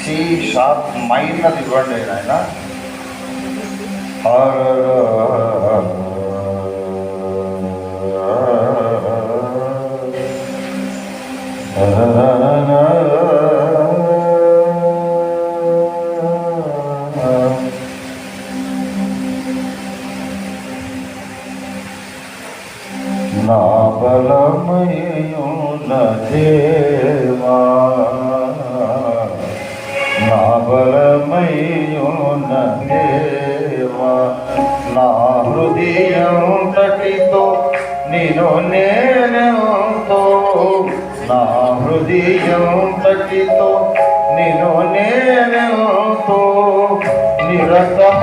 C sharp minor ఇవ్వండి ఆయన నా బలమయున దేవా నా హృదయం తటితో నేను నేనెంతో. నా హృదయం తటితో నేను నేనెంతో. నిరతము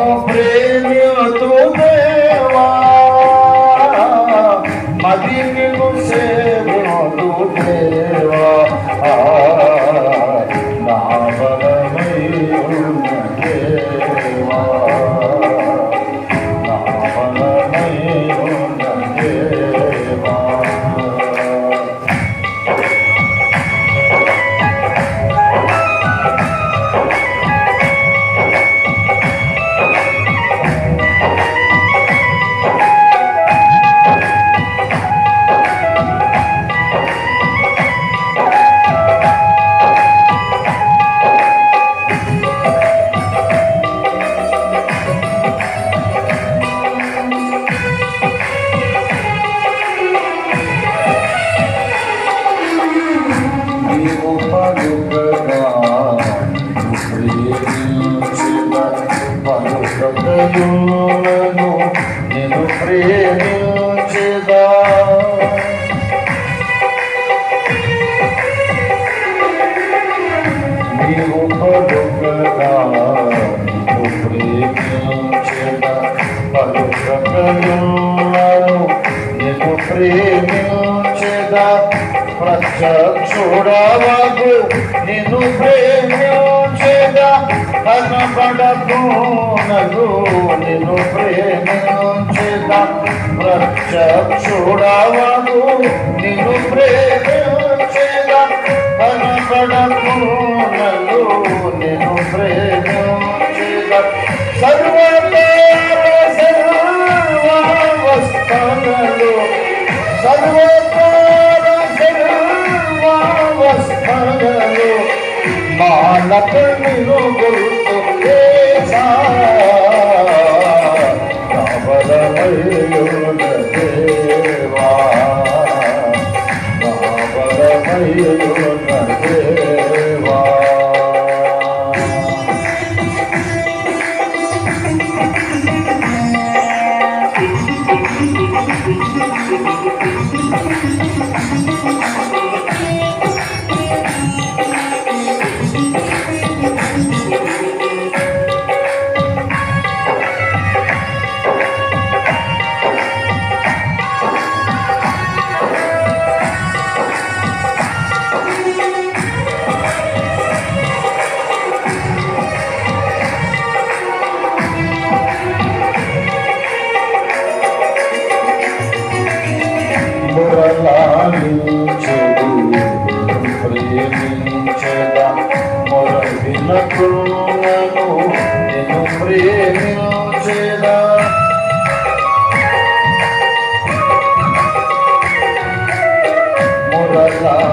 నీవు నేను ప్రేమించదా నీవు పలుకగా నీవు ప్రేమించిన పలుకతయులను నేను ప్రేమించదా? ప్రత్యక్షుడవగు నిన్ను ప్రేమించగా ప్రేమించేదా? కనబడకునగు నిన్ను ప్రేమించేదా? ప్రత్యక్షుడవగు నిన్ను ప్రేమించగా ప్రేమించేదా? కనబడకునగు నిన్ను ప్రేమించగా సర్వకాల మాలక నిను గుర్తు బలమయున దేవా మొరవినకులను నేను ప్రేమించదా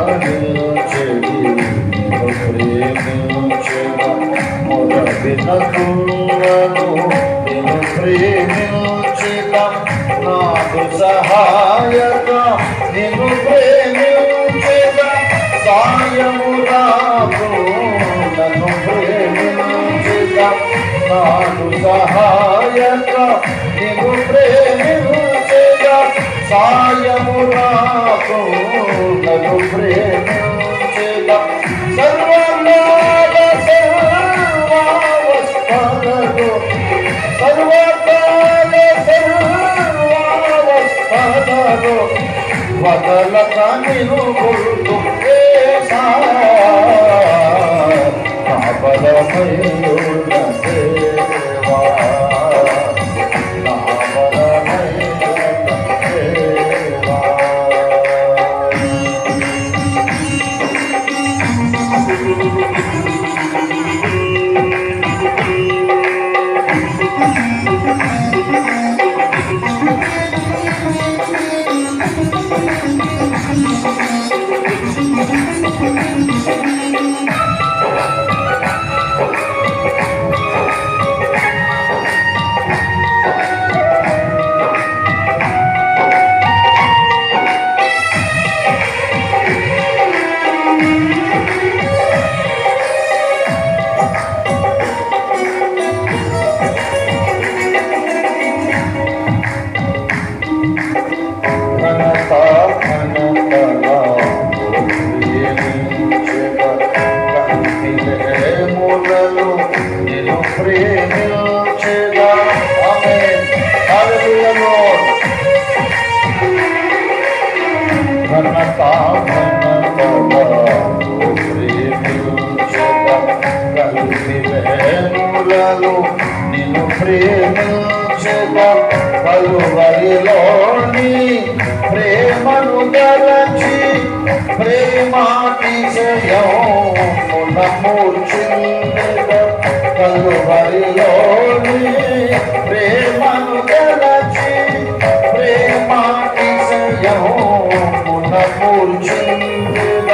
మురళాలించెడు ప్రేమించదా మొరవినకులను నేను ప్రేమించదా నాకు సహాయక నిన్ను నాకు సహాయక నిన్ను ప్రేమించేదా సాయము నాకు నన్ను ప్రేమించేదా సర్వనాద సర్వావస్థలలో సర్వకాల సర్వావస్థలలో వదలక నిను గుర్తు వేసా నిన్ను ప్రేమించెద ఆమేన్ హల్లెలూయా లార్డ్ ఘనత ఘనతల ప్రేమించెద కంటిలేములను నిన్ను ప్రేమించెద కలువరిలోని ప్రేమను గలచి ప్రేమాతిశయమున మూర్చిందెద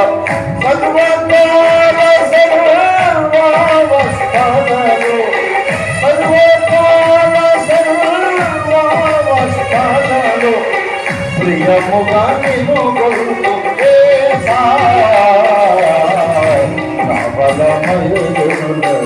కలువరిలోని సర్వకాల సర్వావస్థలలో సర్వకాల సర్వావస్థలలో ప్రియముగా నిన్ను కొలుతూ నా బలమయున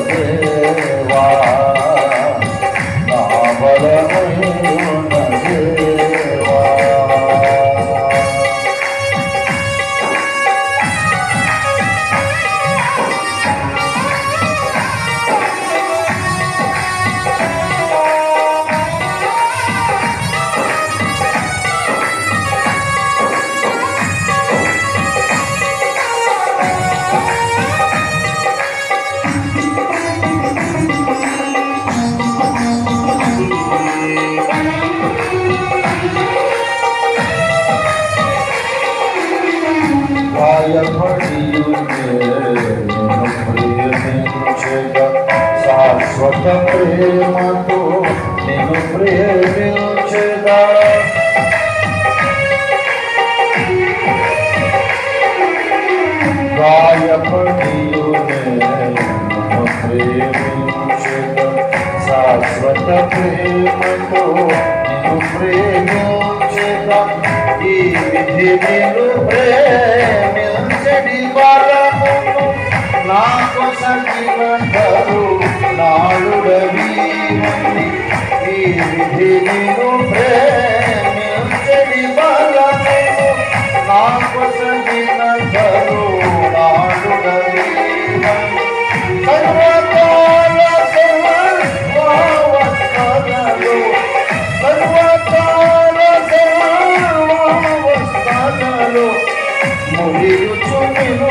శాశ్వత ప్రేమతో నేను ప్రేమించగా ప్రేమించగా శాశ్వత ప్రేమతో నేను ప్రేమించగా ఈ విధి నేను ప్రేమించడి వరమును నాకు సగినందరు నాడుడవి ఈ విధి నేను ప్రేమించడి వరమును నాకు సగినందరు నాడుడవి సర్వకాల సర్వావస్థలలో సర్వకాల సర్వావస్థలలో మురియుచు నిన్ను